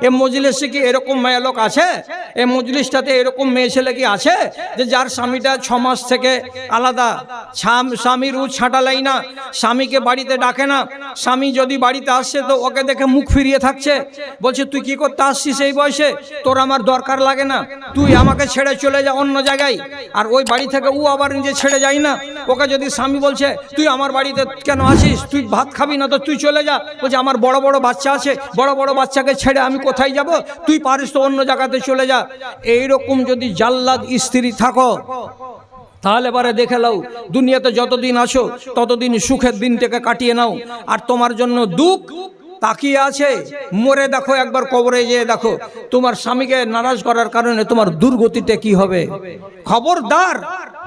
এ মজলিসে কি এরকম মেয়ে লোক আছে? এ মজলিসটাতে এরকম মেয়ে ছেলে কি আছে? যে যার স্বামীটা ছ মাস থেকে আলাদা। স্বাম- স্বামীর উ ছাঁটালাই না। স্বামীকে বাড়িতে ডাকে না। স্বামী যদি বাড়িতে আসছে তো ওকে দেখে মুখ ফিরিয়ে থাকছে। বলছে, তুই কি করতে আসছিস এই বয়সে? তোর আমার দরকার লাগে না। তুই আমাকে ছেড়ে চলে যা অন্য জায়গায়। আর ওই বাড়ি থেকে ও আবার নিজে ছেড়ে যায় না। ওকে যদি স্বামী বলছে, তুই আমার বাড়িতে কেন আসিস? তুই ভাত খাবি না তো তুই চলে যা। বলছে, আমার বড় বড় বাচ্চা আছে। বড় বড় বাচ্চাকে ছেড়ে আমি কোথায় যাব? তুই পারিস তো অন্য জায়গাতে চলে যা। এইরকম যদি জাল্লাদ স্ত্রী থাকো, তাহলে পরে দেখে নাও, দুনিয়াতে যতদিন আসো ততদিন সুখের দিনটাকে কাটিয়ে নাও। আর তোমার জন্য দুঃখ তাকিয়ে আছে। মরে দেখো, একবার কবরে যেয়ে দেখো। তোমার স্বামীকে নারাজ করার কারণে তোমার দুর্গতিটা কি হবে? খবরদার।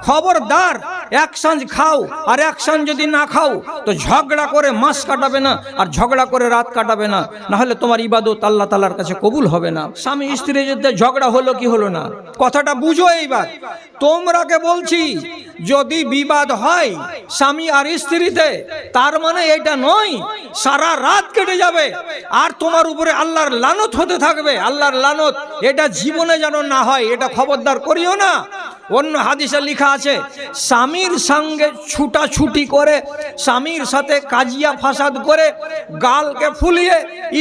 খবরদার, এক সাঁঝ খাও আর এক সাঁঝ যদি না খাও, তো ঝগড়া করে মাস কাটাবে না আর ঝগড়া করে রাত কাটাবে না। না হলে তোমার ইবাদত আল্লাহ তালার কাছে কবুল হবে না। স্বামী স্ত্রী যদি ঝগড়া হলো কি হলো না? কথাটা বুঝো এইবার। তোমরাকে বলছি, যদি বিবাদ হয় স্বামী আর স্ত্রীতে, তার মানে এটা নয়, সারা রাত কেটে যাবে আর তোমার উপরে আল্লাহর লানত হতে থাকবে। আল্লাহর লানত, এটা জীবনে যেন না হয়, এটা খবরদার করিও না। অন্য হাদিসে লেখা আছে, স্বামীর সঙ্গে ছুটাছুটি করে, স্বামীর সাথে কাজিয়া ফাসাদ করে গালকে ফুলিয়ে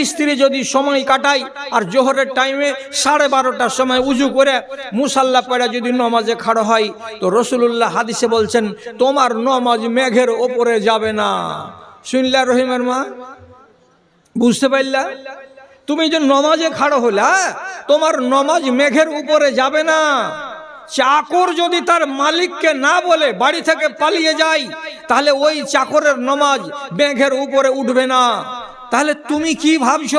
স্ত্রী যদি সময় কাটায় আর জোহরের টাইমে সাড়ে বারোটার সময় উজু করে মুসাল্লা পড়া যদি নমাজে খাড়ো হয়, তো রসুল্লাহ হাদিসে বলছেন, তোমার নমাজ মেঘের ওপরে যাবে না। শুনলা রহিমের মা? বুঝতে পারলা? তুমি যে নমাজে খাড়ো হলা তোমার নমাজ মেঘের উপরে যাবে না। চাকর যদি তার মালিককে না বলে বাড়ি থেকে পালিয়ে যায়, তাহলে ওই চাকরের নমাজ ব্যাঘের উপরে উঠবে না। তাহলে তুমি কি ভাবছ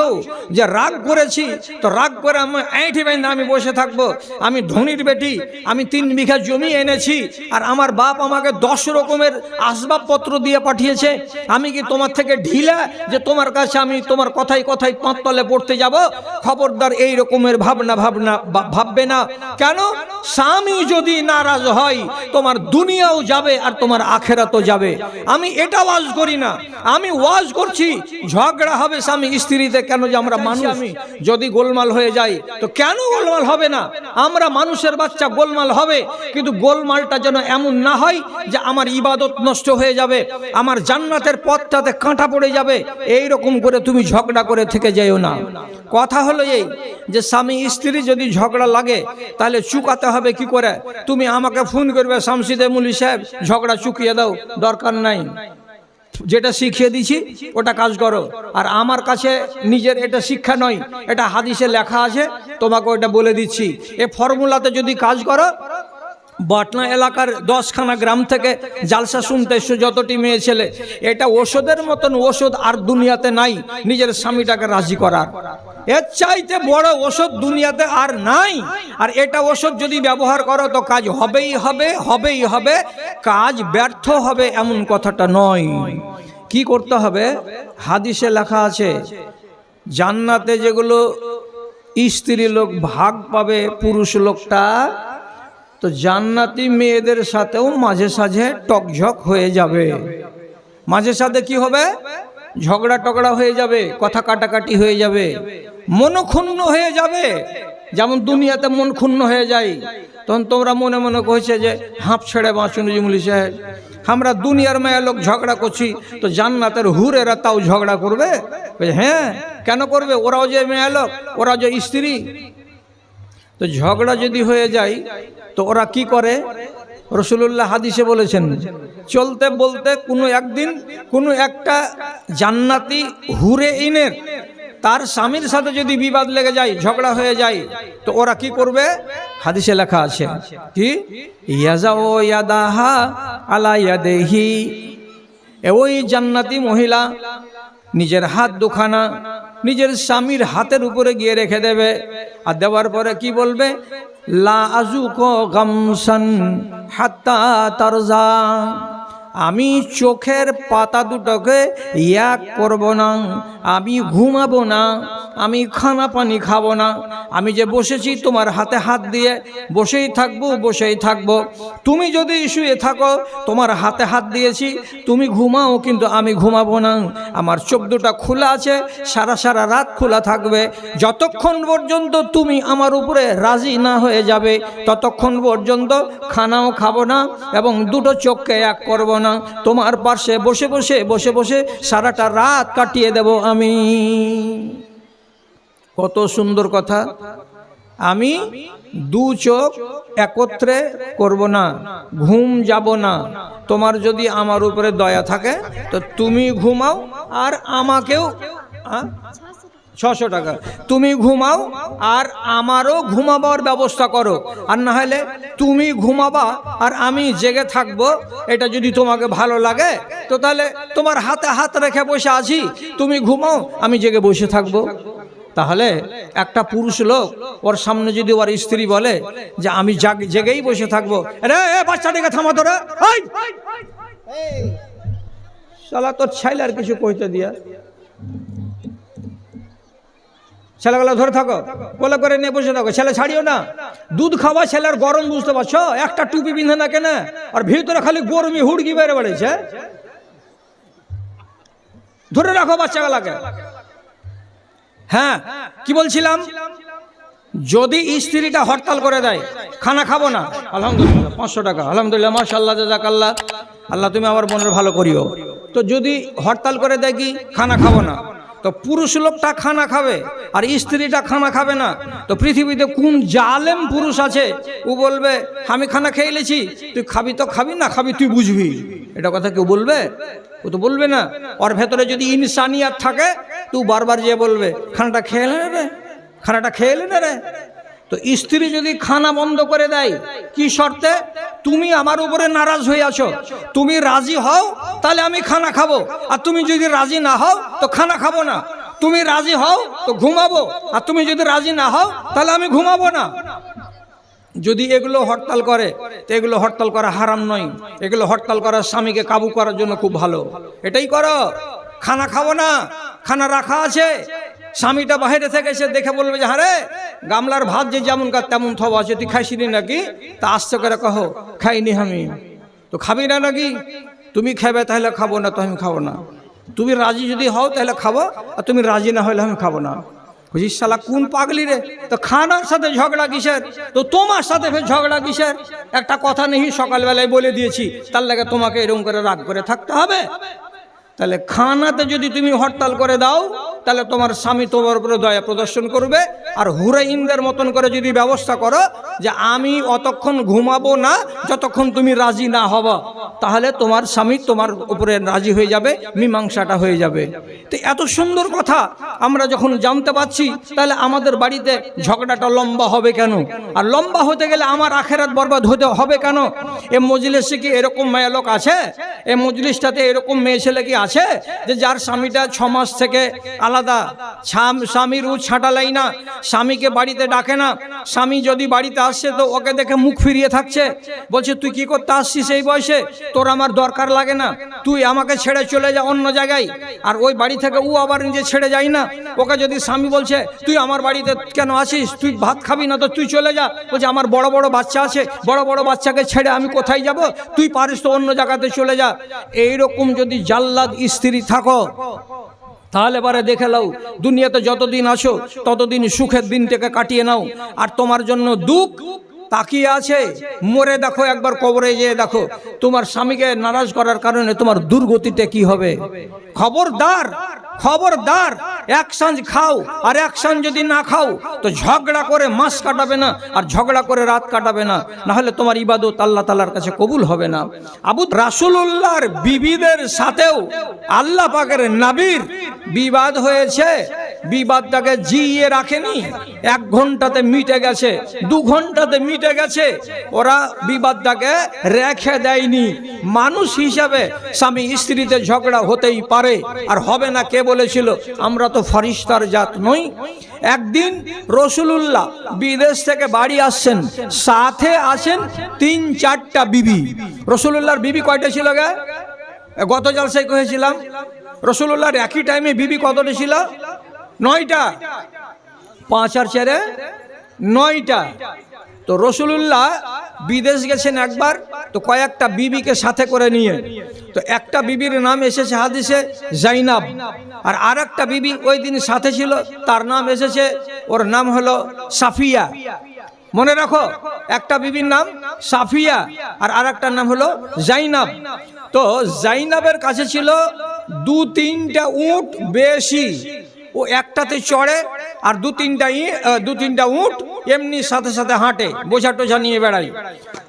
যে রাগ করেছি? তো রাগ করে আমি আইঠি বাইন্দা আমি বসে থাকব। আমি ধনির বেটি, আমি তিন বিঘা জমি এনেছি আর আমার বাপ আমাকে দশ রকমের আসবাবপত্র দিয়ে পাঠিয়েছে। আমি কি তোমার থেকে ঢিলা যে তোমার কাছে আমি তোমার কথাই কথাই পাঁচতলে পড়তে যাব? খবরদার এই রকমের ভাবনা ভাবনা ভাববে না। কেন? স্বামী যদি নারাজ হয়, তোমার দুনিয়াও যাবে আর তোমার আখেরাতও যাবে। আমি এটা ওয়াজ করি না। আমি ওয়াজ করছি, ঝগড়া হবে স্বামী স্ত্রীতে কেন যে আমরা মানুষ? যদি গোলমাল হয়ে যাই তো কেন গোলমাল হবে না? আমরা মানুষের বাচ্চা গোলমাল হবে কিন্তু গোলমালটা যেন এমন না হয় যে আমার ইবাদত নষ্ট হয়ে যাবে আমার জান্নাতের পথটাতে কাঁটা পড়ে যাবে এই রকম করে তুমি ঝগড়া করে থেকে যাইও না। কথা হলো এই যে স্বামী স্ত্রী যদি ঝগড়া লাগে তাহলে চুকাতে হবে কি করে? তুমি আমাকে ফোন করবে শামসিদে মুলি সাহেব ঝগড়া চুকিয়ে দাও দরকার নাই। যেটা শিখিয়ে দিছি ওটা কাজ করো। আর আমার কাছে নিজের এটা শিক্ষা নয়, এটা হাদিসে লেখা আছে, তোমাকে ওটা বলে দিচ্ছি। এ ফর্মুলাতে যদি কাজ করো বাটনা এলাকার দশখানা গ্রাম থেকে জালসা শুনতে এসছো যতটি মেয়ে ছেলে এটা ওষুধের মতন ওষুধ আর দুনিয়াতে নাই, নিজের স্বামীটাকে রাজি করার। এর চাইতে বড় ওষুধ দুনিয়াতে আর নাই। আর এটা ওষুধ যদি ব্যবহার করো, তো কাজ হবেই হবে হবেই হবে। কাজ ব্যর্থ হবে এমন কথাটা নয়। কি করতে হবে? হাদিসে লেখা আছে, জান্নাতে যেগুলো স্ত্রী লোক ভাগ পাবে পুরুষ লোকটা তো জান্নাতি মেয়েদের সাথেও মাঝে সাঝে টকঝক হয়ে যাবে। মাঝে সাথে কি হবে? ঝগড়া টগড়া হয়ে যাবে, কথা কাটাকাটি হয়ে যাবে, মনক্ষুণ্ণ হয়ে যাবে। যেমন দুনিয়াতে মন ক্ষুণ্ণ হয়ে যায় তখন তোমরা মনে মনে কইছে যে, হাঁপ ছেড়ে বাঁচুন জিমলি সাহেব আমরা দুনিয়ার মায়া লোক ঝগড়া করছি, তো জান্নাতের হুরেরা তাও ঝগড়া করবে? হ্যাঁ কেন করবে? ওরাও যে মেয়া লোক, ওরা যে স্ত্রী। তো ঝগড়া যদি হয়ে যায় তো ওরা কি করে? রসুল্লাহ হাদিসে বলেছেন, চলতে বলতে কোনো একদিন কোনো একটা জান্নাতি হুরে ইনের তার স্বামীর সাথে যদি বিবাদ লেগে যায়, ঝগড়া হয়ে যায়, তো ওরা কি করবে? হাদিসে লেখা আছে, কি? ওই জান্নাতি মহিলা নিজের হাত দুখানা নিজের স্বামীর হাতের উপরে গিয়ে রেখে দেবে। আর দেওয়ার পরে কি বলবে? লা আজুক গামসান হাত্তা তারজা। আমি চোখের পাতা দুটোকে এক করব না, আমি ঘুমাবো না, আমি খানা পানি খাব না, আমি যে বসেছি তোমার হাতে হাত দিয়ে, বসেই থাকব বসেই থাকব। তুমি যদি শুয়ে থাকো, তোমার হাতে হাত দিয়েছি, তুমি ঘুমাও, কিন্তু আমি ঘুমাবো না। আমার চোখ দুটা খোলা আছে, সারা সারা রাত খোলা থাকবে। যতক্ষণ পর্যন্ত তুমি আমার উপরে রাজি না হয়ে যাবে, ততক্ষণ পর্যন্ত খানাও খাব না এবং দুটো চোখকে এক করব না। তোমার পাশে বসে বসে বসে বসে সারাটা রাত কাটিয়ে দেব আমি। কত সুন্দর কথা। আমি দু চোখ একত্রে করব না, ঘুম যাব না। তোমার যদি আমার উপরে দয়া থাকে, তো তুমি ঘুমাও, আর আমাকেও? ছশো টাকা। তুমি ঘুমাও আর আমারও ঘুমাবার ব্যবস্থা করো। আর না হলে তুমি ঘুমাবা আর আমি জেগে থাকব, এটা যদি তোমাকে ভালো লাগে, তো তাহলে তোমার হাতে হাত রেখে বসে আছি। তুমি ঘুমাও, আমি জেগে বসে থাকব। তাহলে একটা পুরুষ লোক, ওর সামনে যদি ওর স্ত্রী বলে যে আমি জাগ- জেগেই বসে থাকব রে বাচ্চাটাকে থামা তোরা শালা, তোর ছাইলে আর কিছু কইতে দিয়া। ছেলেগুলো ধরে থাকো, কোলে করে নিয়ে বসে থাকো। ছেলে ছাড়িও না। দুধ খাওয়া ছেলের গরম, বুঝতে পারছ? একটা টুপি বিন্ধে না কেন? আর ভিতরে খালি গরমি হুড়কি বেড়ে বেড়েছে ধরে রাখো বাচ্চাগুলাকে। হ্যাঁ কি বলছিলাম? যদি স্ত্রীটা হরতাল করে দেয়, খানা খাব না। আলহামদুলিল্লাহ, পাঁচশো টাকা। আলহামদুলিল্লাহ মাশাল্লাহ জাজাকাল্লাহ। আল্লাহ, তুমি আমার বোনের ভালো করিও। তো যদি হরতাল করে দেয় কি? খানা খাব না। তো পুরুষ লোকটা খানা খাবে আর স্ত্রীটা খানা খাবে না। তো পৃথিবীতে কোন জালেম পুরুষ আছে? ও বলবে, আমি খানা খেয়ে লেছি তুই খাবি তো খাবি না খাবি তুই বুঝবি। এটা কথা কেউ বলবে? ও তো বলবে না। ওর ভেতরে যদি ইনসানিয়াত থাকে তুই বারবার যে বলবে, খানাটা খেয়ে নে রে? খানাটা খেয়ে নে রে? তো স্ত্রী যদি খানা বন্ধ করে দেয়, কি শর্তে? তুমি আমার উপরে নারাজ হয়ে আছো। তুমি রাজি হও, তাহলে আমি খানা খাব। আর তুমি যদি রাজি না হও, তো খানা খাব না। তুমি রাজি হও, তো ঘুমাবো। আর তুমি যদি রাজি না হও, তাহলে আমি ঘুমাবো না। যদি এগুলো হরতাল করে, তো এগুলো হরতাল করা হারাম নয়। এগুলো হরতাল করা স্বামীকে কাবু করার জন্য খুব ভালো। এটাই করো। খানা খাব না। খানা রাখা আছে। স্বামীটা বাইরে থেকে এসে দেখে বলবে যে হারে গামলার ভাত যে যেমন কার তেমন থব আছে, তুই খাইছিলি নাকি? তা আসতে করে কহো, খাইনি আমি। তো খাবি না নাকি? তুমি খাবে তাহলে খাব না, তো আমি খাব না। তুমি রাজি যদি হও তাহলে খাব, আর তুমি রাজি না হলে আমি খাব না। বুঝিস শালা, কোন পাগলি রে? তো খানার সাথে ঝগড়া কিসের? তো তোমার সাথে ফের ঝগড়া কিসের? একটা কথা নেই, সকালবেলায় বলে দিয়েছি, তার লাগে তোমাকে এরকম করে রাগ করে থাকতে হবে। তাহলে খানাতে যদি তুমি হরতাল করে দাও তাহলে তোমার স্বামী তোমার উপরে দয়া প্রদর্শন করবে। আর হুরাইনদের মতন করে যদি ব্যবস্থা করো যে আমি অতক্ষণ ঘুমাবো না, যতক্ষণ তুমি রাজি না হব, তাহলে তোমার স্বামী তোমার উপরে রাজি হয়ে যাবে, মীমাংসাটা হয়ে যাবে। তো এত সুন্দর কথা আমরা যখন জানতে পারছি, তাহলে আমাদের বাড়িতে ঝগড়াটা লম্বা হবে কেন? আর লম্বা হতে গেলে আমার আখেরাত বরবাদ হতে হবে কেন? এ মজলিসে কি এরকম মেয়ে লোক আছে? এ মজলিসটাতে এরকম মেয়ে ছেলে কি আছে? যে যার স্বামীটা ছ মাস থেকে আলাদা। ছাম- স্বামীর উ ছাঁটালাই না, স্বামীকে বাড়িতে ডাকে না। স্বামী যদি বাড়িতে আসছে তো ওকে দেখে মুখ ফিরিয়ে থাকছে। বলছে, তুই কি করতে আসছিস এই বয়সে? তোর আমার দরকার লাগে না। তুই আমাকে ছেড়ে চলে যা অন্য জায়গায়। আর ওই বাড়ি থেকে ও আবার নিজে ছেড়ে যায় না। ওকে যদি স্বামী বলছে, তুই আমার বাড়িতে কেন আসিস? তুই ভাত খাবি না তো তুই চলে যা। বলছে, আমার বড় বড় বাচ্চা আছে। বড় বড় বাচ্চাকে ছেড়ে আমি কোথায় যাব? তুই পারিস তো অন্য জায়গাতে চলে যা। এইরকম যদি জাল্লাদ স্ত্রী থাকো তাহলে এবারে দেখে নাও, দুনিয়াতে যতদিন আসো ততদিন সুখের দিনটাকে কাটিয়ে নাও। আর তোমার জন্য দুঃখ তাকিয়ে আছে। মরে দেখো, একবার কবরে যেয়ে দেখো। তোমার স্বামীকে নারাজ করার কারণে তোমার দুর্গতিতে কি হবে? খবরদার খবরদার, এক সাঁজ খাও, আর এক সাঁজ যদি না খাও, তো ঝগড়া করে মাস কাটাবে না, আর ঝগড়া করে রাত কাটাবে না। না হলে তোমার ইবাদত আল্লাহ তালার কাছে কবুল হবে না। আবু রাসুল্লাহর বিবিদের সাথেও আল্লাহ পাকের নাবির বিবাদ হয়েছে। বিবাদটাকে জিয়ে রাখেনি। এক ঘন্টাতে মিটে গেছে। দু ঘন্টাতে মিটে গেছে। ওরা বিবাদটাকে রেখে দেয়নি। মানুষ হিসাবে স্বামী স্ত্রীতে ঝগড়া হতেই পারে। আর হবে না কে বলেছিল? আমরা তো ফরিস্তার জাত নই। একদিন রসুলুল্লাহ বিদেশ থেকে বাড়ি আসছেন। সাথে আসেন তিন চারটা বিবি। রসুলুল্লাহর বিবি কয়টা ছিল গে? গত জলসায় কহেছিলাম রসুল্লাহর একই টাইমে বিবি কতটা ছিল নয়টা। পাঁচ আর চারে নয়টা। তো রসুলুল্লাহ বিদেশ গেছেন একবার, তো কয়েকটা বিবিকে সাথে করে নিয়ে। তো একটা বিবির নাম এসেছে হাদিসে জাইনাব। আর আর একটা বিবি ওই দিন সাথে ছিল, তার নাম এসেছে, ওর নাম হলো সাফিয়া। মনে রাখো, একটা বিবির নাম সাফিয়া, আর আর নাম হলো জাইনাব। তো জাইনাবের কাছে ছিল দু তিনটা উট বেশি। ও একটাতে চড়ে আর দু তিনটা দু তিনটা উট এমনি সাথে সাথে হাঁটে, বোঝা টোঝা নিয়ে বেড়ায়।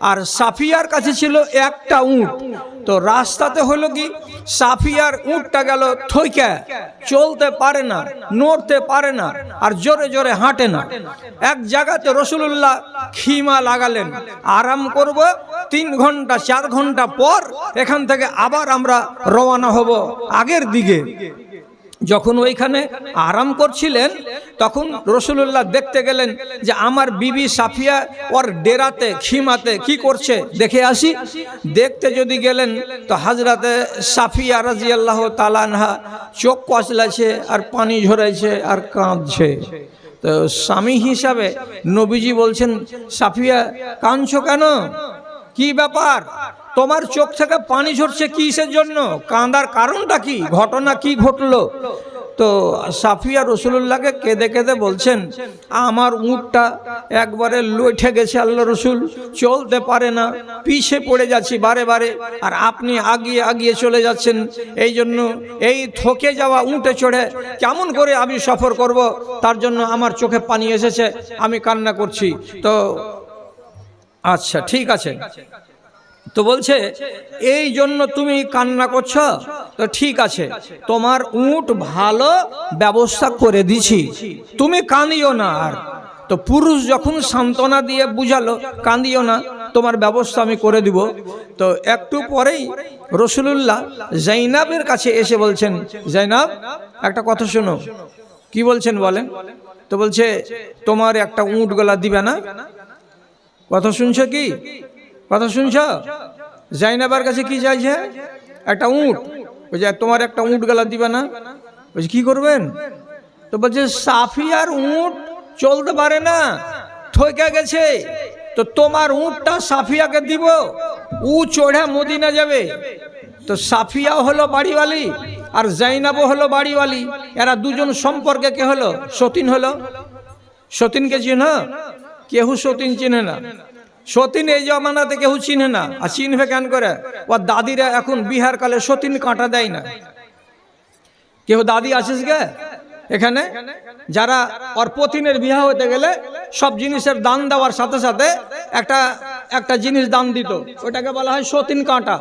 আর সাফিয়ার কাছে ছিল একটা উট তো রাস্তাতে হলো কি, সাফিয়ার উঁটটা গেল থইকা, চলতে পারে না, নড়তে পারে না, আর জোরে জোরে হাঁটে না। এক জায়গাতে রসুল্লাহ খিমা লাগালেন। আরাম করব, তিন ঘণ্টা, চার ঘণ্টা পর এখান থেকে আবার আমরা রওনা হব আগের দিকে। যখন ওইখানে আরাম করছিলেন, তখন রসুল্লাহ দেখতে গেলেন যে আমার বিবি সাফিয়া ওর ডেরাতে, খিমাতে কি করছে? দেখে আসি। দেখতে যদি গেলেন, তো হাজরাতে সাফিয়া রাজি আল্লাহ তালানহা চোখ কচলাছে আর পানি ঝরাইছে আর কাঁদছে। তো স্বামী হিসাবে নবীজি বলছেন, সাফিয়া, কাঁদছ কেন? কি ব্যাপার? তোমার চোখ থেকে পানি ঝরছে কিসের জন্য? কাঁদার কারণটা কি? ঘটনা কি ঘটলো? তো সাফিয়া রসুল্লাহকে কেঁদে কেঁদে বলছেন, আমার উঁটটা একবারে লইঠে গেছে আল্লাহ রসুল, চলতে পারে না পিছে পড়ে যাচ্ছি বারে বারে, আর আপনি আগিয়ে আগিয়ে চলে যাচ্ছেন। এই জন্য এই থকে যাওয়া উঁটে চড়ে কেমন করে আমি সফর করব? তার জন্য আমার চোখে পানি এসেছে, আমি কান্না করছি। তো আচ্ছা ঠিক আছে। তো বলছে, এই জন্য তুমি কান্না করছ? তো ঠিক আছে, তোমার উট ভালো ব্যবস্থা করে দিছি। তুমি কাঁদিও না আর। তো পুরুষ যখন সান্ত্বনা দিয়ে বুঝালো, কাঁদিও না, তোমার ব্যবস্থা আমি করে দিব। তো একটু পরেই রসুলুল্লাহ জাইনাবের কাছে এসে বলছেন, জাইনাব, একটা কথা শোনো। কি বলছেন বলেন? তো বলছে, তোমার একটা উঁট গলা দিবে না? কথা শুনছো কি? কথা শুনছ? জাইনাবার কাছে কি চাইছে? একটা উঁট। বলছে, তোমার একটা উঁট গলা দিবে না? বলছে, কি করবেন? তো বলছে সাফিয়ার উঁট চলতে পারে না। থইকা গেছে। তো তোমার উঁটটা সাফিয়াকে দিব। উ চড়ে মদিনা যাবে। তো সাফিয়াও হলো বাড়িওয়ালি আর জাইনাবও হলো বাড়িওয়ালি। এরা দুজন সম্পর্কে কে হলো? সতীন হলো। সতীনকে চিহ্ন কেহু সতীন চিনে না? সতীন এই জমানাতে কেউ চিনে না, আর চিনবে কেন করে? ও দাদিরা এখন বিহার কালে সতীন কাঁটা দেয় না। কেউ দাদি আছিস গে? এখানে? যারা ওর পতিনের বিহা হতে গেলে সব জিনিসের দান দেওয়ার সাথে সাথে একটা একটা জিনিস দান দিত। ওটাকে বলা হয় সতীন কাঁটা।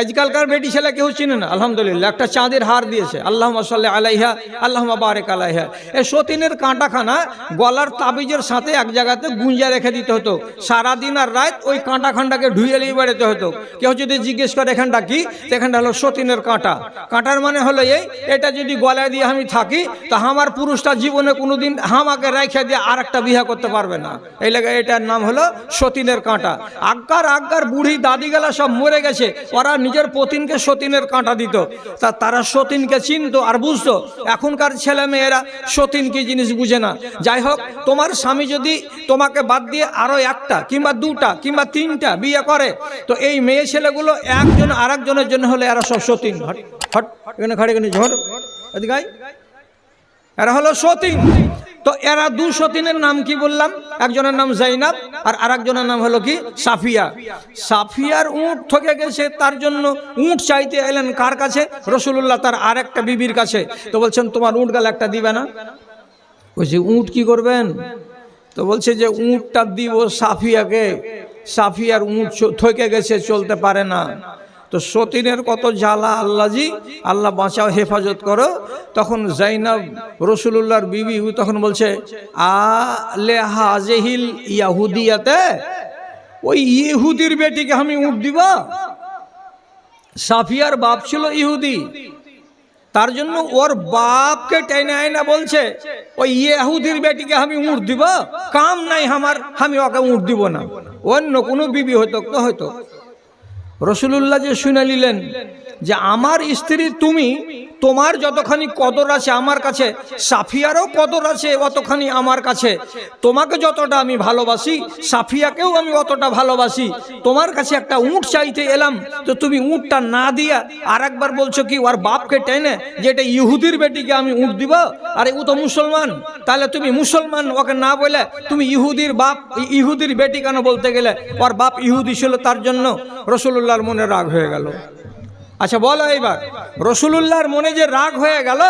আজকালকার বেটি ছেলে কেউ চিনে না, আলহামদুলিল্লাহ, একটা চাঁদের হার দিয়েছে। আল্লাহ সাল্লাহ আলাইহা আল্লাহ বারেক আলাইহা। এই সতীনের কাঁটাখানা গলার তাবিজের সাথে এক জায়গাতে গুঞ্জা রেখে দিতে হতো। সারাদিন আর রাত ওই কাঁটা খান্ডাকে ধুয়ে নিয়ে বেড়াতে হতো। কেউ যদি জিজ্ঞেস করে, এখানটা কি? এখানটা হলো সতীনের কাঁটা। কাঁটার মানে হলো এই, এটা যদি গলায় দিয়ে আমি থাকি, তা আমার পুরুষটা জীবনে কোনোদিন হামাকে রেখে দিয়ে আর একটা বিয়ে করতে পারবে না। এই লেগে এটার নাম হলো সতীনের কাঁটা। আজ্ঞার আজ্ঞার বুড়ি দাদিগুলা সব মরে গেছে, ওরা নিজের পতিনকে সতীনের কাঁটা দিত। তা তারা সতীনকে চিনতো আর বুঝতো। এখনকার ছেলে মেয়েরা সতীন কি জিনিস বুঝে না। যাই হোক, তোমার স্বামী যদি তোমাকে বাদ দিয়ে আরও একটা কিংবা দুটা কিংবা তিনটা বিয়ে করে, তো এই মেয়ে ছেলেগুলো একজন আর একজনের জন্য হলে এরা সব সতীন। হট হট, এখানে খাড়ে, এখানে ঝড়। এরা হলো সতীন। তো এরা দু সতীনের নাম কি বললাম? একজনের নাম জাইনাব আর আরেকজনের নাম হলো কি? সাফিয়া। সাফিয়ার উঁট ঠকে গেছে, তার জন্য উঁট চাইতে এলেন কার কাছে? রসুল্লাহ তার আরেকটা বিবির কাছে। তো বলছেন, তোমার উঁট গাল একটা দিবে না? বলছি উঁট কি করবেন? তো বলছে যে, উঁটটা দিব সাফিয়াকে। সাফিয়ার উঁট থকে গেছে, চলতে পারে না। তো সতীনের কত জ্বালা, আল্লাহজি। আল্লাহ বাঁচাও, হেফাজত করো। তখন জাইনাব রসুল্লাহর বিবি তখন বলছে, আলে হাজেহিল ইয়াহুদিয়াতে? ওই ইহুদির বেটিকে আমি উঠ দিব? সাফিয়ার বাপ ছিল ইহুদি। তার জন্য ওর বাপকে টেনে আয়না বলছে, ওই ইহুদির বেটিকে আমি উঠ দিব? কাম নাই আমার, আমি ওকে উঠ দিব না। অন্য কোনো বিবি হতো তো হয়তো রসুলুল্লাহ যে শুনে নিলেন যে আমার স্ত্রী তুমি, তোমার যতখানি কদর আছে আমার কাছে, সাফিয়ারও কদর আছে অতখানি আমার কাছে। তোমাকে যতটা আমি ভালোবাসি, সাফিয়াকেও আমি অতটা ভালোবাসি। তোমার কাছে একটা উঁট চাইতে এলাম, তো তুমি উঁটটা না দিয়া আর একবার বলছো কি, ওর বাপকে টেনে যে এটা ইহুদির বেটিকে আমি উঁট দিব? আরে, ও তো মুসলমান। তাহলে তুমি মুসলমান, ওকে না বলে তুমি ইহুদির বাপ, ইহুদির বেটি কেন বলতে গেলে? ওর বাপ ইহুদি ছিল তার জন্য। রসুল্লাহর মনে রাগ হয়ে গেল। আচ্ছা বলো এইবার। রসুলুল্লাহর মনে যে রাগ হয়ে গেল,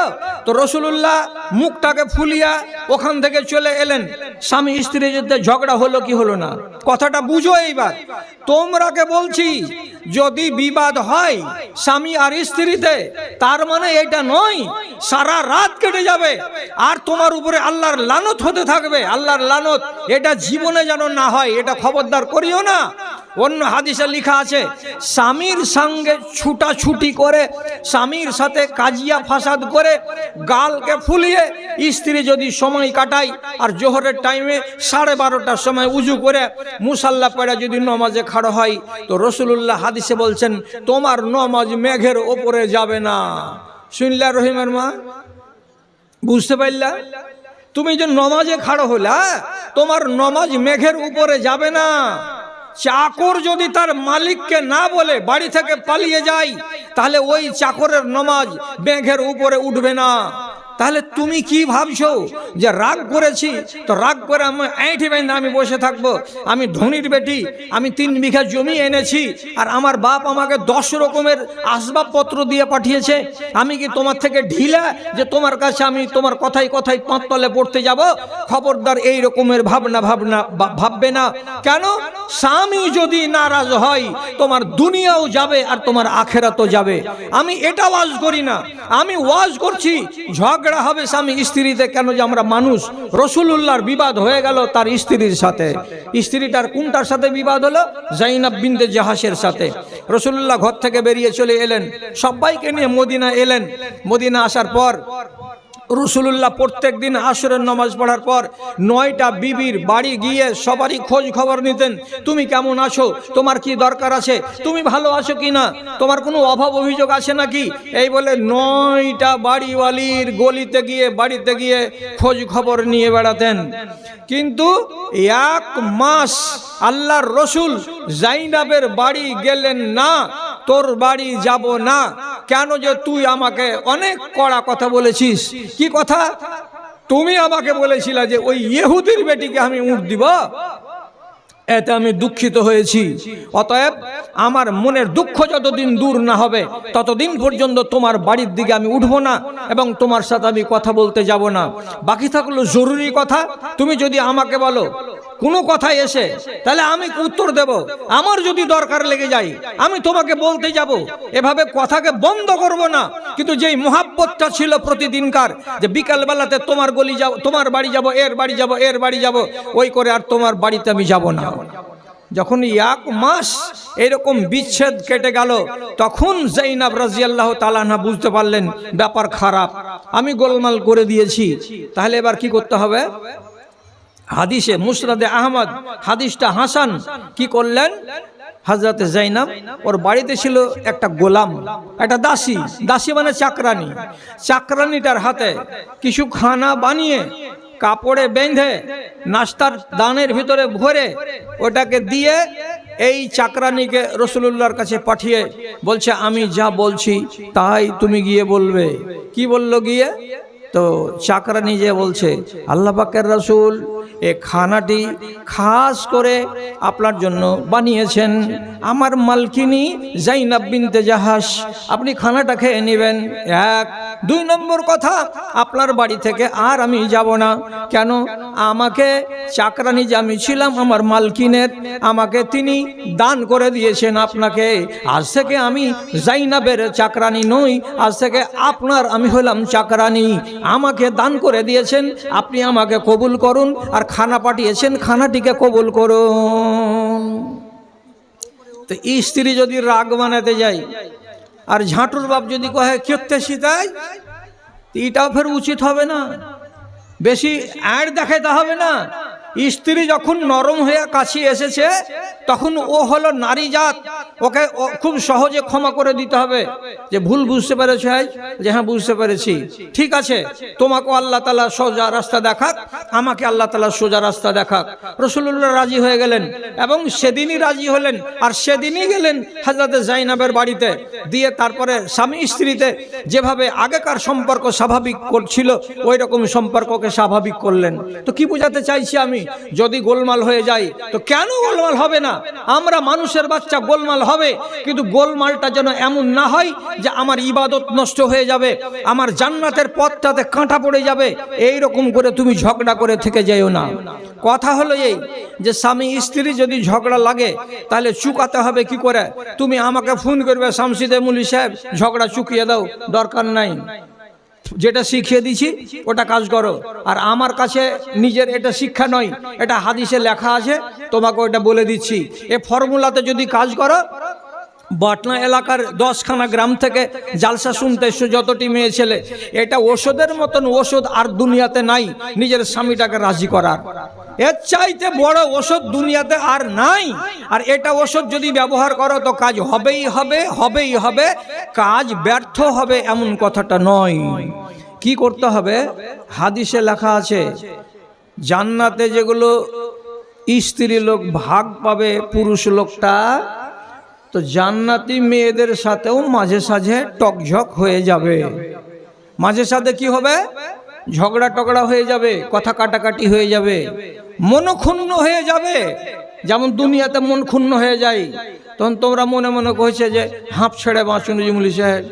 তো রসুলুল্লাহ মুখটাকে ফুলিয়া ওখান থেকে চলে এলেন। স্বামী স্ত্রী যুদ্ধে ঝগড়া হলো কি হলো না? কথাটা বুঝো এইবার। তোমরাকে বলছি, যদি বিবাদ হয় স্বামী আর স্ত্রীতে, তার মানে এটা নয়, সারা রাত কেটে যাবে। আর তোমার উপরে আল্লাহর লানত হতে থাকবে। আল্লাহর লানত, এটা জীবনে যেন না হয়, এটা খবরদার করিও না। অন্য হাদিসে লেখা আছে, স্বামীর সঙ্গে ছুটাছুটি করে, স্বামীর সাথে কাজিয়া ফাসাদ করে গালকে ফুলিয়ে স্ত্রী যদি সময় কাটায় আর জোহরের টাইমে সাড়ে বারোটার সময় উজু করে মুসাল্লা পড়া যদি নমাজে খাড়ো হয়, তো রসুল্লাহ হাদিসে বলছেন, তোমার নমাজ মেঘের ওপরে যাবে না। শুনলা রহিমের মা? বুঝতে পারলা? তুমি যে নমাজে খাড়ো হলা, তোমার নমাজ মেঘের উপরে যাবে না। চাকর যদি তার মালিককে না বলে বাড়ি থেকে পালিয়ে যায়, তাহলে ওই চাকরের নমাজ ব্যাঘের উপরে উঠবে না। তাহলে তুমি কি ভাবছ যে রাগ করেছি? তো রাগ করে আমি আইঠি বেঁধে আমি বসে থাকব। আমি ধনির বেটি, আমি তিন বিঘা জমি এনেছি আর আমার বাপ আমাকে দশ রকমের আসবাবপত্র দিয়ে পাঠিয়েছে। আমি কি তোমার থেকে ঢিলা যে তোমার কাছে আমি তোমার কথাই কথাই পাঁচতলে পড়তে যাব? খবরদার এই রকমের ভাবনা ভাবনা ভাববে না। কেন? স্বামী যদি নারাজ হয়, তোমার দুনিয়াও যাবে আর তোমার আখেরাতও যাবে। আমি এটা ওয়াজ করি না। আমি ওয়াজ করছি ঝগড়া হবে স্বামী স্ত্রীতে কেন যে আমরা মানুষ? রসুলুল্লাহর বিবাদ হয়ে গেল তার স্ত্রীর সাথে। স্ত্রীটার কোনটার সাথে বিবাদ হলো? জাইনাব জাহাসের সাথে। রসুল্লাহ ঘর থেকে বেরিয়ে চলে এলেন। সবাইকে নিয়ে মদিনা এলেন। মদিনা আসার পর রসুল্লাহ প্রত্যেক দিন আসরের নামাজ পড়ার পর নয়টা বিবির বাড়ি গিয়ে সবারই খোঁজ খবর নিতেন। তুমি কেমন আছো? তোমার কি দরকার আছে? তুমি ভালো আছো কি না তোমার কোনো অভাব অভিযোগ আছে নাকি? এই বলে নয়টা বাড়িওয়ালির গলিতে গিয়ে বাড়িতে গিয়ে খোঁজ খবর নিয়ে বেড়াতেন। কিন্তু এক মাস আল্লাহর রসুল জাইনাবের বাড়ি গেলেন না। তোর বাড়ি যাব না। কেন যে তুই আমাকে অনেক কড়া কথা বলেছিস? কি কথা? তুমি আমাকে বলেছিলে যে ওই ইহুদির বেটিকে আমি উঠ দিব। এতে আমি দুঃখিত হয়েছি। অতএব আমার মনের দুঃখ যতদিন দূর না হবে, ততদিন পর্যন্ত তোমার বাড়ির দিকে আমি উঠবো না এবং তোমার সাথে আমি কথা বলতে যাব না। বাকি থাকল জরুরি কথা। তুমি যদি আমাকে বলো কোনো কথায় এসে, তাহলে আমি উত্তর দেব। আমার যদি দরকার লেগে যায়, আমি তোমাকে বলতে যাব, এভাবে কথাকে বন্ধ করব না। কিন্তু যেই মোহাব্বতটা ছিল প্রতিদিনকার, যে বিকালবেলাতে তোমার গলি যাব, তোমার বাড়ি যাব, এর বাড়ি যাব, এর বাড়ি যাব, ওই করে আর তোমার বাড়িতে আমি যাব না। যখন এক মাস এরকম বিচ্ছেদ কেটে গেল, তখন জাইনাব রাজিয়াল্লাহ তালানা বুঝতে পারলেন, ব্যাপার খারাপ। আমি গোলমাল করে দিয়েছি, তাহলে এবার কি করতে হবে? হাদিসে মুসরাদে আহমদ, হাদিসটা হাসান। কি করলেন? হাজরাতে জাইনাব ওর বাড়িতে ছিল একটা গোলাম, একটা দাসী। দাসী মানে চাকরানি। চাকরানিটার হাতে কিছু খানা বানিয়ে, কাপড়ে বেঁধে, নাস্তার দানের ভিতরে ভরে, ওটাকে দিয়ে এই চাকরানিকে রসুলুল্লাহর কাছে পাঠিয়ে বলছে, আমি যা বলছি তাই তুমি গিয়ে বলবে। কি বলল গিয়ে? তো চাকরা নিজে বলছে, আল্লাহ পাকের রসুল এ খানাটি খাস করে আপনার জন্য বানিয়েছেন। আমার মালকিনি জাইনাব বিনতে জাহাস আপনি খানাটা খেয়ে নেবেন। এক, দুই নম্বর কথা, আপনার বাড়ি থেকে আর আমি যাব না। কেন? আমাকে চাকরানি যে আমি ছিলাম আমার মালকিনের, আমাকে তিনি দান করে দিয়েছেন আপনাকে। আজ থেকে আমি জাইনাবের চাকরানি নই, আজ থেকে আপনার আমি হলাম চাকরানি। আমাকে দান করে দিয়েছেন, আপনি আমাকে কবুল করুন, আর খানা পাঠিয়েছেন, খানাটিকে কবুল করুন। তো স্ত্রী যদি রাগ বানাতে যাই আর ঝাঁটুর বাপ যদি কহে কেতে শীতায় এটাও ফের উচিত হবে না। বেশি অ্যাড দেখাইতে হবে না। স্ত্রী যখন নরম হয়ে কাছে এসেছে, তখন ও হলো নারী জাত। ওকে খুব সহজে ক্ষমা করে দিতে হবে। যে ভুল বুঝতে পেরেছ, যে হ্যাঁ বুঝতে পেরেছি। ঠিক আছে তোমাকে আল্লাহ তালা সোজা রাস্তা দেখাক, আমাকে আল্লাহ তালা সোজা রাস্তা দেখাক। রসুল্লাহ রাজি হয়ে গেলেন এবং সেদিনই রাজি হলেন। আর সেদিনই গেলেন হাজরাতে জাইনাবের বাড়িতে। দিয়ে তারপরে স্বামী স্ত্রীতে যেভাবে আগেকার সম্পর্ক স্বাভাবিক করছিল ওই রকম সম্পর্ককে স্বাভাবিক করলেন। তো কি বোঝাতে চাইছি আমি? যদি গোলমাল হয়ে যায়, তো কেন গোলমাল হবে না? আমরা মানুষের বাচ্চা গোলমাল হবে, কিন্তু গোলমালটা যেন এমন না হয় যে আমার ইবাদত নষ্ট হয়ে যাবে, আমার জান্নাতের পথটাতে কাঁটা পড়ে যাবে এই রকম করে তুমি ঝগড়া করে থেকে যেও না। কথা হলো এই যে স্বামী স্ত্রী যদি ঝগড়া লাগে, তাহলে চুকাতে হবে কি করে? তুমি আমাকে ফোন করবে, শামসিদে মুলি সাহেব, ঝগড়া চুকিয়ে দাও, দরকার নাই। যেটা শিখিয়ে দিছি ওটা কাজ করো। আর আমার কাছে নিজের এটা শিক্ষা নয়, এটা হাদিসে লেখা আছে, তোমাকে ওটা বলে দিচ্ছি। এ ফর্মুলাতে যদি কাজ করো বাটনা এলাকার দশখানা গ্রাম থেকে জালসা শুনতে এসছো যতটি মেয়ে ছেলে। এটা ওষুধের মতন ওষুধ আর দুনিয়াতে নাই, নিজের স্বামীটাকে রাজি করার। এর চাইতে বড় ওষুধ দুনিয়াতে আর নাই। আর এটা ওষুধ যদি ব্যবহার করো তো কাজ হবেই হবে হবেই হবে। কাজ ব্যর্থ হবে এমন কথাটা নয়। কি করতে হবে? হাদিসে লেখা আছে, জান্নাতে যেগুলো স্ত্রী লোক ভাগ পাবে পুরুষ লোকটা তো জান্নাতি মেয়েদের সাথেও মাঝে সাঝে টকঝক হয়ে যাবে। মাঝে সাথে কি হবে? ঝগড়া টগড়া হয়ে যাবে, কথা কাটাকাটি হয়ে যাবে, মনক্ষুণ্ণ হয়ে যাবে। যেমন দুনিয়াতে মন ক্ষুণ্ণ হয়ে যায় তখন তোমরা মনে মনে কইছে যে, হাঁপ ছেড়ে বাঁচুন জিমলি সাহেব।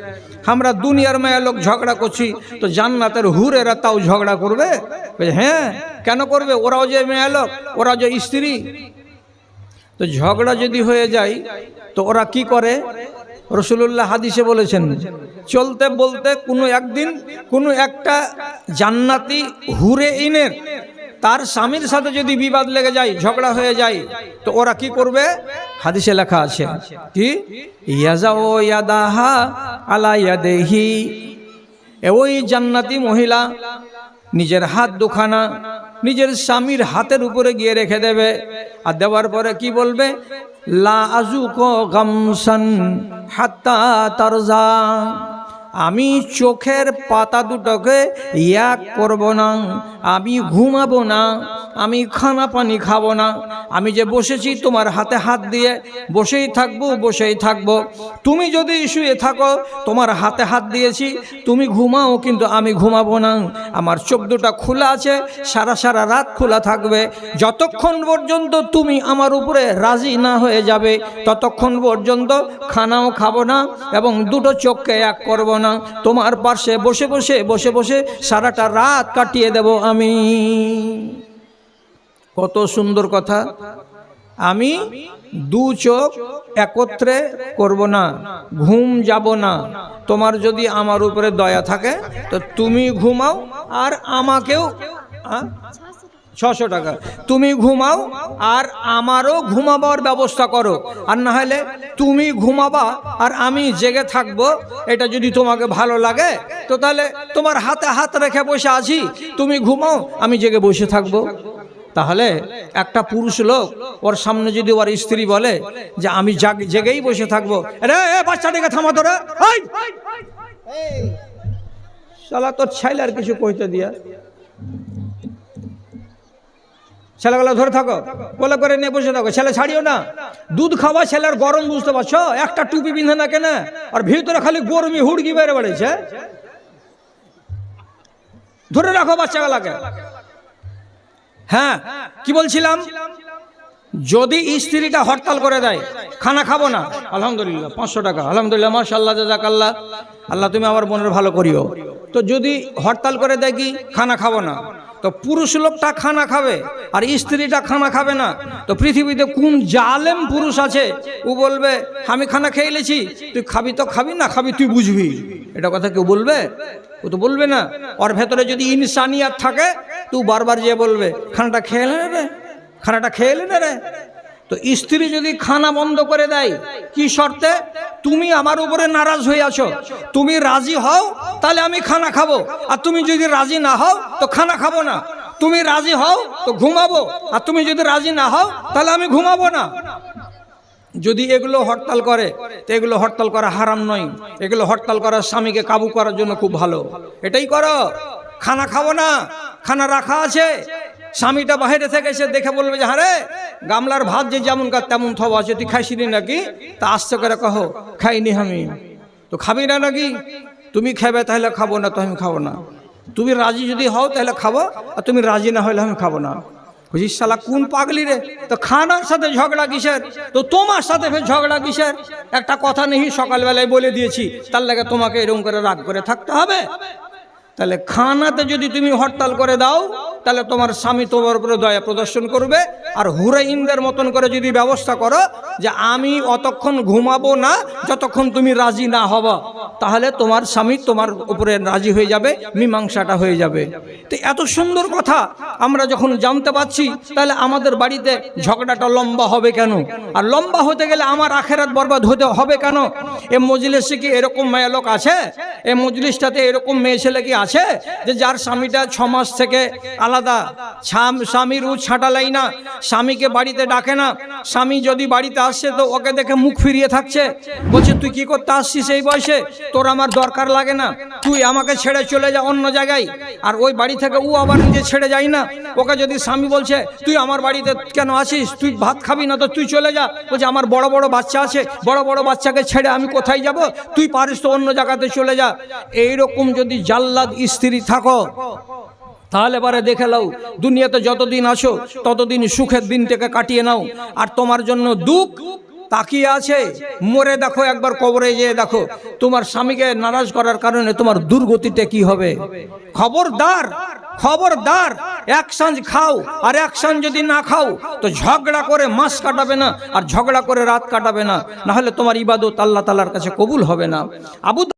আমরা দুনিয়ার মায়া লোক ঝগড়া করছি, তো জান্নাতের হুরেরা তাও ঝগড়া করবে? হ্যাঁ কেন করবে? ওরাও যে মেয়া লোক ওরা যে স্ত্রী। তো ঝগড়া যদি হয়ে যায় তো ওরা কি করে? রসুল্লাহ হাদিসে বলেছেন, চলতে বলতে কোনো একদিন কোনো একটা জান্নাতি হুরে ইনের তার স্বামীর সাথে যদি বিবাদ লেগে যায়, ঝগড়া হয়ে যায়, তো ওরা কি করবে? হাদিসে লেখা আছে, কি? ইয়াজা ওই জান্নাতি মহিলা নিজের হাত দুখানা নিজের স্বামীর হাতের উপরে গিয়ে রেখে দেবে। আর দেওয়ার পরে কি বলবে? লা আজুক গামসান হাত্তা তারজা। আমি চোখের পাতা দুটোকে এক করব না, আমি ঘুমাবো না, আমি খানা পানি খাব না, আমি যে বসেছি তোমার হাতে হাত দিয়ে, বসেই থাকব বসেই থাকব। তুমি যদি শুয়ে থাকো, তোমার হাতে হাত দিয়েছি, তুমি ঘুমাও, কিন্তু আমি ঘুমাবো না। আমার চোখ দুটা খোলা আছে, সারা সারা রাত খোলা থাকবে। যতক্ষণ পর্যন্ত তুমি আমার উপরে রাজি না হয়ে যাবে, ততক্ষণ পর্যন্ত খানাও খাব না এবং দুটো চোখকে এক করব না। তোমার পাশে বসে বসে বসে বসে সারাটা রাত কাটিয়ে দেব আমি। কত সুন্দর কথা। আমি দু চোখ একত্রে করব না, ঘুম যাব না। তোমার যদি আমার উপরে দয়া থাকে, তো তুমি ঘুমাও, আর আমাকেও? ছশো টাকা। তুমি ঘুমাও আর আমারও ঘুমাবার ব্যবস্থা করো। আর না হলে তুমি ঘুমাবা আর আমি জেগে থাকব, এটা যদি তোমাকে ভালো লাগে, তো তাহলে তোমার হাতে হাত রেখে বসে আছি। তুমি ঘুমাও, আমি জেগে বসে থাকব। তাহলে একটা পুরুষ লোক, ওর সামনে যদি ওর স্ত্রী বলে যে আমি জাগ- জেগেই বসে থাকব রে বাচ্চাটাকে থামা তোরা শালা, তোর ছাইলে আর কিছু কইতে দিয়া। ছেলেগুলো ধরে থাকো, কোলে করে নিয়ে বসে থাকো। ছেলে ছাড়িও না। দুধ খাওয়া ছেলের গরম, বুঝতে পারছ? একটা টুপি বিঁধে না কেন? আর ভিতরে খালি গরমি হুড়কি বেড়ে বেড়েছে। ধরে রাখো বাচ্চাগুলাকে। হ্যাঁ কি বলছিলাম? যদি স্ত্রীটা হরতাল করে দেয়, খানা খাব না। আলহামদুলিল্লাহ, পাঁচশো টাকা। আলহামদুলিল্লাহ মাশাল্লাহ জাজাকাল্লাহ। আল্লাহ, তুমি আমার বোনের ভালো করিও। তো যদি হরতাল করে দেয় কি? খানা খাব না। তো পুরুষ লোকটা খানা খাবে আর স্ত্রীটা খানা খাবে না। তো পৃথিবীতে কোন জালেম পুরুষ আছে? ও বলবে, আমি খানা খেয়ে লেছি তুই খাবি তো খাবি, না খাবি তুই বুঝবি। এটা কথা কেউ বলবে? ও তো বলবে না। ওর ভেতরে যদি ইনসানিয়াত থাকে তুই বারবার যে বলবে, খানাটা খেয়ে নেবে খানাটা খেয়ে না রে? তো স্ত্রী যদি খানা বন্ধ করে দেয়, কি শর্তে? তুমি আমার উপরে নারাজ হয়ে আছো। তুমি রাজি হও, তাহলে আমি খানা খাব। আর তুমি যদি রাজি না হও, তো খানা খাব না। তুমি রাজি হও, তো ঘুমাবো। আর তুমি যদি রাজি না হও, তাহলে আমি ঘুমাবো না। যদি এগুলো হরতাল করে, তো এগুলো হরতাল করা হারাম নয়। এগুলো হরতাল করা স্বামীকে কাবু করার জন্য খুব ভালো। এটাই করো। খানা খাব না। খানা রাখা আছে। স্বামীটা বাইরে থেকে এসে দেখে বলবে যে হারে গামলার ভাত যে যেমন কার তেমন থব আছে, তুই খাইছিলি নাকি? তা আসতে করে কহো, খাইনি আমি। তো খাবি না নাকি? তুমি খাবে তাহলে খাব না, তো আমি খাব না। তুমি রাজি যদি হও তাহলে খাব, আর তুমি রাজি না হলে আমি খাব না। বুঝিস শালা, কোন পাগলি রে? তো খানার সাথে ঝগড়া কিসের? তো তোমার সাথে ফের ঝগড়া কিসের? একটা কথা নেই, সকালবেলায় বলে দিয়েছি, তার লাগে তোমাকে এরকম করে রাগ করে থাকতে হবে। তাহলে খানাতে যদি তুমি হরতাল করে দাও, তাহলে তোমার স্বামী তোমার উপরে দয়া প্রদর্শন করবে। আর হুরাইনদের মতন করে যদি ব্যবস্থা করো যে আমি অতক্ষণ ঘুমাবো না, যতক্ষণ তুমি রাজি না হব, তাহলে তোমার স্বামী তোমার উপরে রাজি হয়ে যাবে, মীমাংসাটা হয়ে যাবে। তো এত সুন্দর কথা আমরা যখন জানতে পারছি, তাহলে আমাদের বাড়িতে ঝগড়াটা লম্বা হবে কেন? আর লম্বা হতে গেলে আমার আখেরাত বরবাদ হতে হবে কেন? এ মজলিসে কি এরকম মেয়ে লোক আছে? এ মজলিসটাতে এরকম মেয়ে ছেলে কি আছে যে যার স্বামীটা ছ মাস থেকে আলাদা। স্বামীর উ ছাঁটালাই না, স্বামীকে বাড়িতে ডাকে না। স্বামী যদি বাড়িতে আসছে তো ওকে দেখে মুখ ফিরিয়ে থাকছে। বলছে, তুই কি করতে আসছিস এই বয়সে? তোর আমার দরকার লাগে না। তুই আমাকে ছেড়ে চলে যা অন্য জায়গায়। আর ওই বাড়ি থেকে ও আবার নিজে ছেড়ে যায় না। ওকে যদি স্বামী বলছে, তুই আমার বাড়িতে কেন আসিস? তুই ভাত খাবি না তো তুই চলে যা। বলছে, আমার বড় বড় বাচ্চা আছে। বড় বড় বাচ্চাকে ছেড়ে আমি কোথায় যাব? তুই পারিস তো অন্য জায়গাতে চলে যা। এইরকম যদি জাল্লাদ স্ত্রী থাকো। তাহলে পরে দেখে নাও, দুনিয়াতে যতদিন আছো, ততদিন সুখের দিনটাকে কাটিয়ে নাও। আর তোমার জন্য দুঃখ তাকিয়ে আছে। মরে দেখো, একবার কবরে যেয়ে দেখো। তোমার স্বামীকে নারাজ করার কারণে তোমার দুর্গতিতে কি হবে? খবরদার খবরদার, এক সাঁঝ খাও। আর এক সাঁঝ যদি না খাও, তো ঝগড়া করে মাস কাটাবে না, আর ঝগড়া করে রাত কাটাবে না। না হলে তোমার ইবাদত আল্লাহ তালার কাছে কবুল হবে না। আবু